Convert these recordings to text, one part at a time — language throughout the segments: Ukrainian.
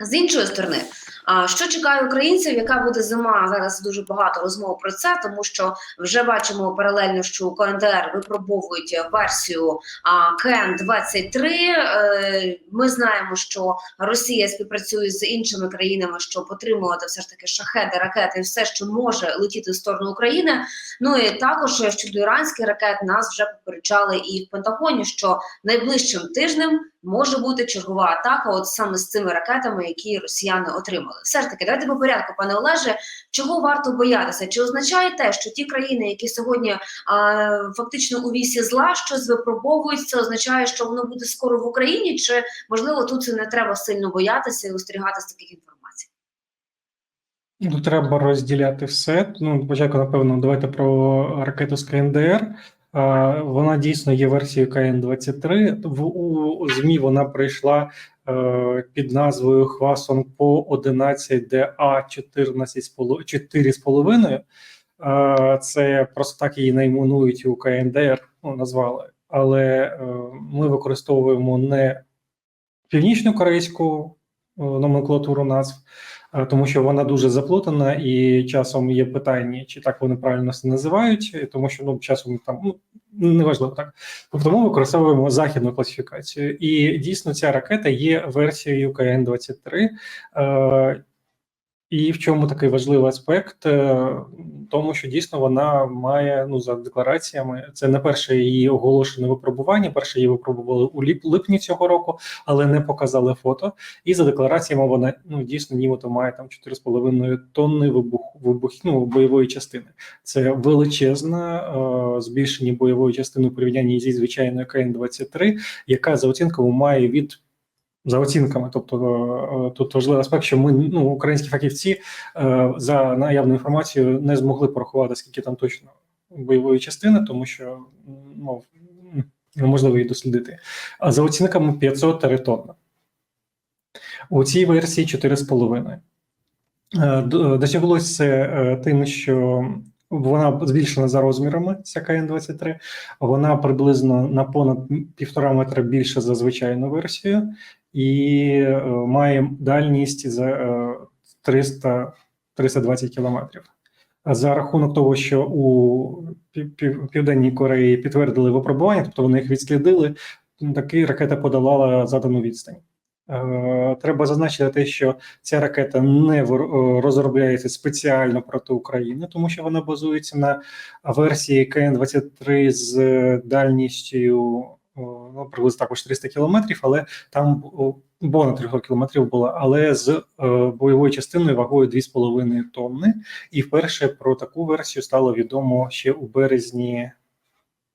З іншої сторони, що чекає українців? Яка буде зима? Зараз дуже багато розмов про це, тому що вже бачимо паралельно, що КНДР випробовують версію КН 23 Е, Ми знаємо, що Росія співпрацює з іншими країнами, щоб отримувати все ж таки шахеди, ракети, все, що може летіти в сторону України. Ну і також щодо іранських ракет нас вже попереджали і в Пентагоні, що найближчим тижнем може бути чергова атака, от саме з цими ракетами, які росіяни отримали. Все ж таки, давайте по порядку, пане Олеже. Чого варто боятися? Чи означає те, що ті країни, які сьогодні а, фактично у вісі зла щось випробовують, це означає, що воно буде скоро в Україні? Чи можливо тут не треба сильно боятися і остерігатися таких інформацій? Ну, треба розділяти все. Ну, спочатку, напевно, давайте про ракету з КНДР. Вона дійсно є версією КН-23. В у ЗМІ вона прийшла е, під назвою Хвасон по 11 ДА 4,5. Е, Це просто так її найменують у КНДР, ну, назвали. Але е, ми використовуємо не північно-корейську е, номенклатуру назв, тому що вона дуже заплутана, і часом є питання, чи так вони правильно це називають, тому що ну часом там ну неважливо так. Тобто ми використовуємо західну класифікацію, і дійсно ця ракета є версією КН-23. І в чому такий важливий аспект? Е, Тому що дійсно вона має ну за деклараціями. Це не перше її оголошене випробування. Перше її випробували у липні цього року, але не показали фото. І за деклараціями вона ну дійсно нібито має там 4,5 тонни вибух, вибух, ну, бойової частини. Це величезна е, збільшення бойової частини у порівнянні зі звичайною КН-23, яка за оцінками має від за оцінками, тобто е, тут важливий аспект, що ми ну українські фахівці е, за наявною інформацією не змогли порахувати скільки там точно бойової частини, тому що ну неможливо її дослідити. А за оцінками 500 тонн. У цій версії 4,5. Е, Досяглося е, тим, що вона збільшена за розмірами, ця КН-23, вона приблизно на понад півтора метра більше за звичайну версію, і е, має дальність за е, 300 320 кілометрів. За рахунок того, що у Пів- Пів- Південній Кореї підтвердили випробування, тобто вони їх відслідили, таки ракета подолала задану відстань. Е, Треба зазначити те, що ця ракета не е, розробляється спеціально проти України, тому що вона базується на версії КН-23 з дальністю ну, приблизно також 300 кілометрів, але там понад 300 кілометрів була, але з е, бойовою частиною вагою 2,5 тонни. І вперше про таку версію стало відомо ще у березні,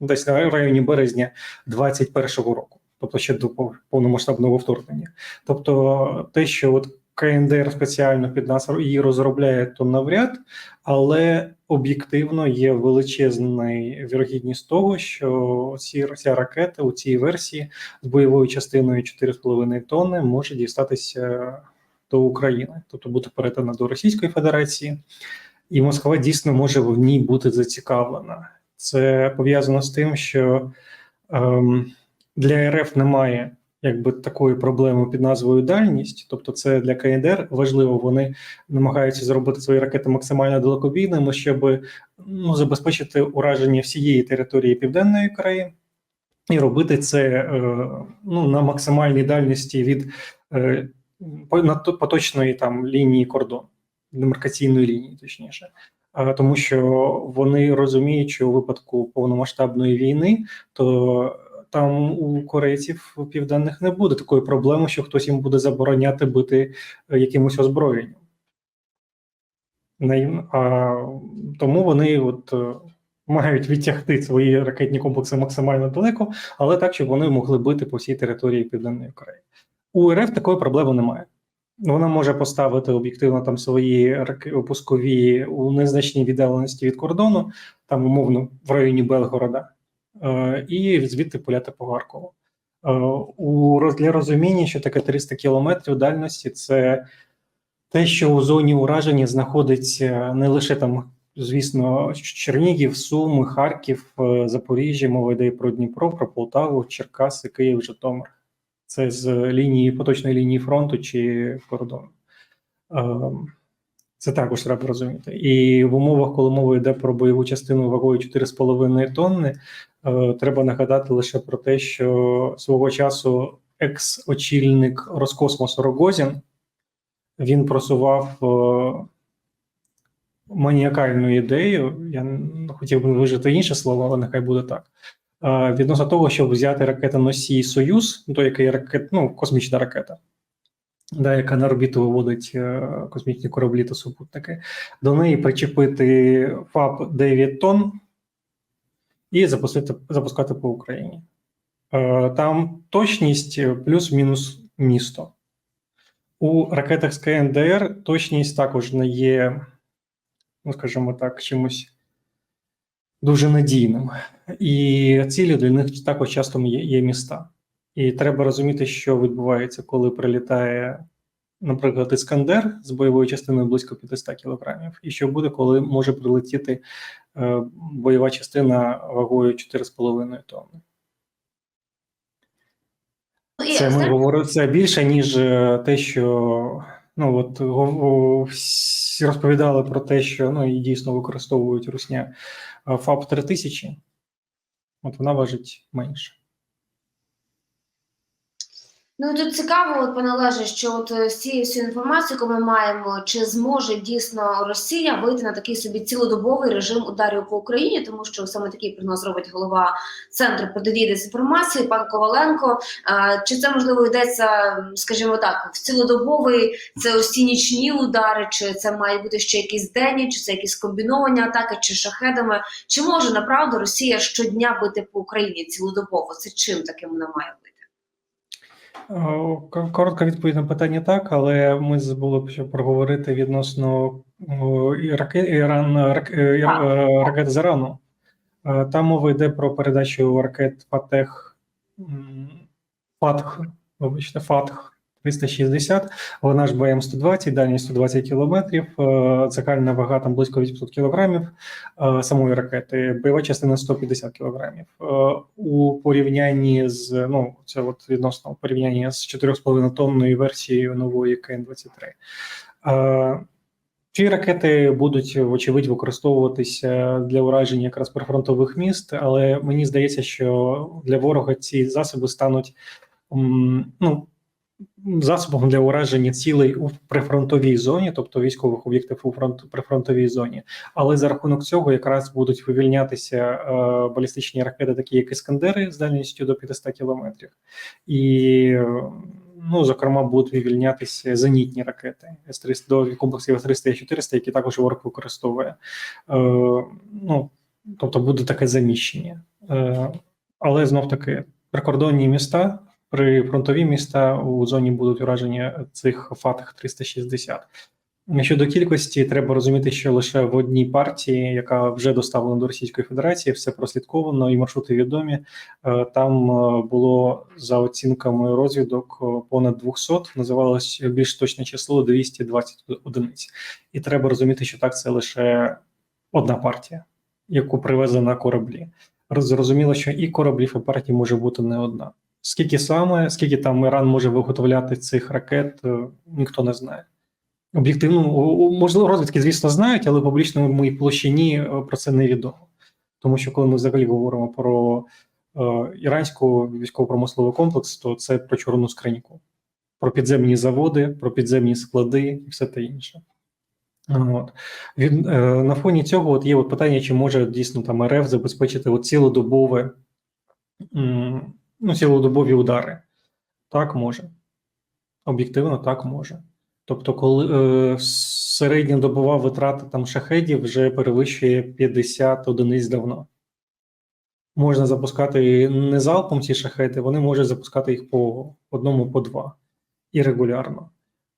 десь на районі березня 2021 року, тобто ще до повномасштабного вторгнення. Тобто, те, що от КНДР спеціально під нас її розробляє, то навряд, але об'єктивно є величезна вірогідність того, що ці ця ракета у цій версії з бойовою частиною 4,5 тонни може дістатися до України, тобто бути передана до Російської Федерації, і Москва дійсно може в ній бути зацікавлена. Це пов'язано з тим, що ем, для РФ немає якби такої проблеми під назвою дальність, тобто це для КНДР важливо. Вони намагаються зробити свої ракети максимально далекобійними, щоб ну, забезпечити ураження всієї території Південної Кореї. І робити це е, ну, на максимальній дальності від е, поточної там лінії кордону, демаркаційної лінії, точніше. Тому що вони розуміють, що у випадку повномасштабної війни, то там у корейців південних не буде такої проблеми, що хтось їм буде забороняти бити е, якимось озброєнням. А, тому вони от е, мають відтягти свої ракетні комплекси максимально далеко, але так, щоб вони могли бити по всій території Південної Кореї. У РФ такої проблеми немає. Вона може поставити об'єктивно там свої пускові у незначній віддаленості від кордону, там умовно в районі Белгорода, і звідти пуляти по Харкову. Е, у для розуміння, що таке 300 кілометрів дальності, це те, що у зоні ураження знаходиться не лише там, звісно, Чернігів, Суми, Харків, е, Запоріжжя, мова йде про Дніпро, про Полтаву, Черкаси, Київ, Житомир. Це з лінії поточної лінії фронту чи кордону. Це також треба розуміти. І в умовах, коли мова йде про бойову частину вагою 4,5 тонни, е, треба нагадати лише про те, що свого часу екс-очільник Роскосмосу Рогозін він просував е, маніакальну ідею. Я хотів би вижити інше слово, але нехай буде так. Е, Відносно того, щоб взяти ракетоносій Союз, то який ракет, ну, космічна ракета, да, яка на орбіту виводить е, космічні кораблі та супутники, до неї причепити ФАП 9 тонн і запустити, запускати по Україні. Е, Там точність плюс-мінус місто. У ракетах з КНДР точність також не є, ну скажімо так, чимось дуже надійним. І цілі для них також часто є, є міста. І треба розуміти, що відбувається, коли прилітає, наприклад, Іскандер з бойовою частиною близько 500 кілограмів, і що буде, коли може прилетіти бойова частина вагою 4,5 тонни. Ну, Це ми говоримо це більше, ніж е, те, що ну от всі розповідали про те, що ну і дійсно використовують русня е, ФАП 3000, от вона важить менше. Ну тут цікаво, от, пане Олеже, що от е, з цією всією інформацією, яку ми маємо, чи зможе дійсно Росія вийти на такий собі цілодобовий режим ударів по Україні, тому що саме такий прогноз робить голова центру протидії дезінформації, пан Коваленко. А, чи це можливо йдеться, скажімо так, в цілодобовий це ці нічні удари, чи це має бути ще якісь денні, чи це якісь комбіновані атаки, чи шахедами? Чи може направду Росія щодня бити по Україні цілодобово? Це чим таким вона має бути? Коротка відповідь на питання так, але ми забули проговорити відносно Іран, рак- е, е, ракет з Ірану. Е, Там мова йде про передачу ракет Фатех Фатх, вибачте, Фатх 360, вона ж БМ-120, дальність 120 кілометрів, е, загальна вага там близько 800 кілограмів е, самої ракети, бойова частина 150 кілограмів. Е, У порівнянні з, ну, це от відносно порівняння з 4,5 тонною версією нової КН-23. Е, Ці ракети будуть, вочевидь, використовуватися для ураження якраз прифронтових міст, але мені здається, що для ворога ці засоби стануть ну, засобом для ураження цілей у прифронтовій зоні, тобто військових об'єктів у фронт прифронтовій зоні. Але за рахунок цього якраз будуть вивільнятися е, балістичні ракети, такі як Іскандери з дальністю до 500 кілометрів, і ну, зокрема, будуть вивільнятися зенітні ракети С-300 до комплексів С-300 і 400, які також ворог використовує. Е, ну, тобто буде таке заміщення. Е, але знов таки прикордонні міста, прифронтові міста у зоні будуть уражені цих фатах 360. Щодо кількості, треба розуміти, що лише в одній партії, яка вже доставлена до Російської Федерації, все прослідковано і маршрути відомі. Е, Там е, було за оцінками розвідок е, понад 200, називалось більш точне число 220 одиниць. І треба розуміти, що так це лише одна партія, яку привезли на кораблі. Зрозуміло, що і кораблів, і партій може бути не одна. Скільки саме, скільки там Іран може виготовляти цих ракет, е, ніхто не знає. Об'єктивно, можливо, розвідки, звісно, знають, але в публічному площині е, про це невідомо. Тому що коли ми взагалі говоримо про е, іранську військово-промисловий комплекс, то це про чорну скриньку, про підземні заводи, про підземні склади і все те інше. От. Від, е, на фоні цього от є от питання, чи може дійсно там РФ забезпечити цілодобове, ну, цілодобові удари. Так може. Об'єктивно, так може. Тобто, коли е, середньодобова витрата там шахедів вже перевищує 50 одиниць давно. Можна запускати не залпом ці шахеди, вони можуть запускати їх по одному, по два і регулярно.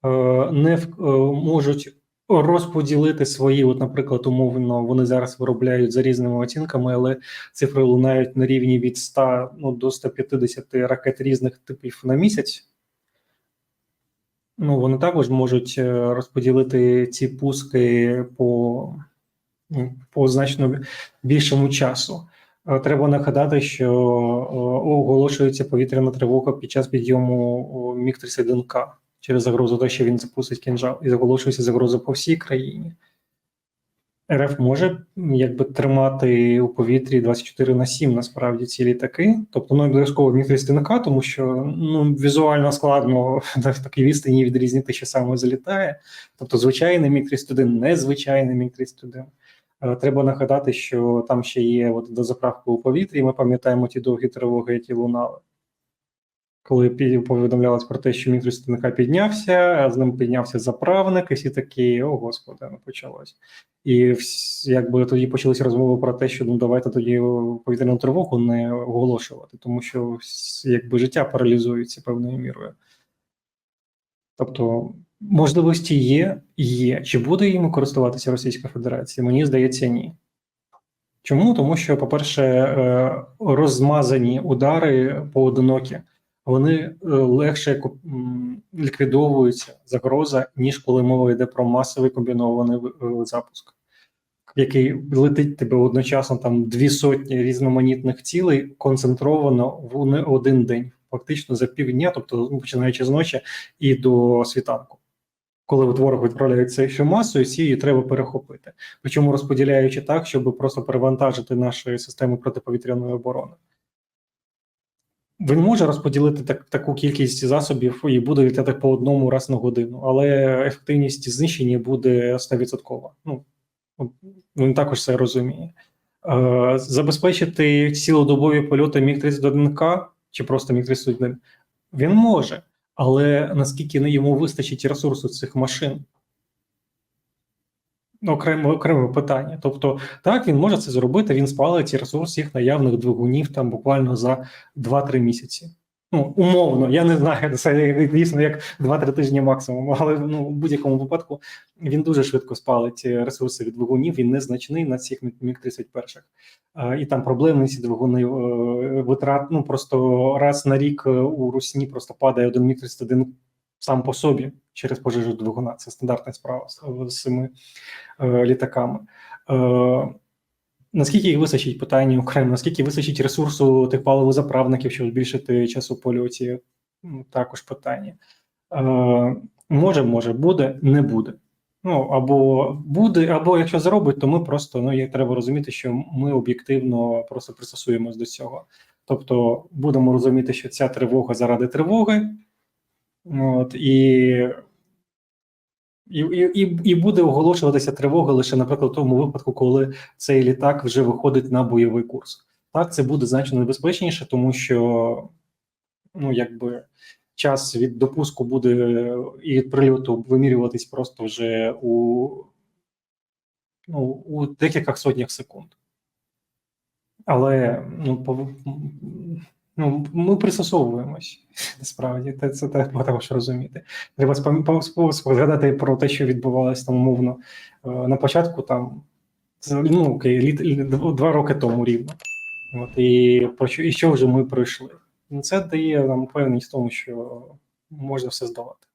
Е, не в, е, можуть розподілити свої, от, наприклад, умовно, вони зараз виробляють за різними оцінками, але цифри лунають на рівні від 100 ну, до 150 ракет різних типів на місяць. Ну, вони також можуть е, розподілити ці пуски по, ну, по значно більшому часу. Е, Треба нагадати, що е, оголошується повітряна тривога під час підйому Міг-31К через загрозу того, що він запустить кінжал, і оголошується загроза по всій країні. РФ може якби тримати у повітрі 24 на 7 насправді ці літаки. Тобто ну обов'язково Міг-31К, тому що ну візуально складно на такій відстані відрізнити, що саме залітає. Тобто, звичайний Міг-31, незвичайний Міг-31. Е, Треба нагадати, що там ще є от дозаправка у повітрі. Ми пам'ятаємо ті довгі тривоги, які лунали. Коли повідомлялось про те, що Міг-31К піднявся, а з ним піднявся заправник, і всі такі, о господи, ну почалось. І якби тоді почалися розмови про те, що ну давайте тоді повітряну тривогу не оголошувати, тому що якби життя паралізується певною мірою. Тобто можливості є, є. Чи буде їм користуватися Російська Федерація? Мені здається, ні. Чому? Тому що, по-перше, е, розмазані удари поодинокі, вони е, легше ліквідовуються загроза, ніж коли мова йде про масовий комбінований е, запуск, який летить тебе одночасно там дві сотні різноманітних цілей концентровано в один день, фактично за півдня, тобто ну, починаючи з ночі і до світанку. Коли ворог відправляє це ще масою, її треба перехопити. Причому розподіляючи так, щоб просто перевантажити наші системи протиповітряної оборони. Він може розподілити так, таку кількість засобів і буде літати по одному раз на годину, але ефективність знищення буде 100%. Ну, він також це розуміє. Е, забезпечити цілодобові польоти Міг-31К чи просто Міг-31 він може, але наскільки йому вистачить ресурсу цих машин? Окремо, окреме питання. Тобто, так, він може це зробити, він спалить ці ресурс їх наявних двигунів там буквально за 2-3 місяці. Ну, умовно, я не знаю, це дійсно як 2-3 тижні максимум, але ну, в будь-якому випадку він дуже швидко спалить ресурси від двигунів, він незначний на цих Міг-31. Е, І там проблемні ці двигуни е, витрат. Ну просто раз на рік е, у Русні просто падає один Міг-31 сам по собі через пожежу двигуна. Це стандартна справа з, цими е, літаками. Е, Наскільки їх вистачить питання окремо, наскільки вистачить ресурсу тих паливозаправників, щоб збільшити час у польоті? Також питання. Е, може, може, буде, не буде. Ну або буде, або якщо заробить, то ми просто ну є треба розуміти, що ми об'єктивно просто пристосуємось до цього. Тобто будемо розуміти, що ця тривога заради тривоги, от і, і, і, і- буде оголошуватися тривога лише, наприклад, в тому випадку, коли цей літак вже виходить на бойовий курс. Так, це буде значно небезпечніше, тому що ну якби час від допуску буде і від прильоту вимірюватись просто вже у, ну, у декількох сотнях секунд. Але ну, по, ну, ми пристосовуємось насправді. Це, це треба також розуміти. Треба згадати про те, що відбувалося там умовно е, на початку, там ну, окей, літ- два роки тому рівно. От, і, про що, і що вже ми пройшли. Ну, Це дає нам певність в тому, що можна все здолати.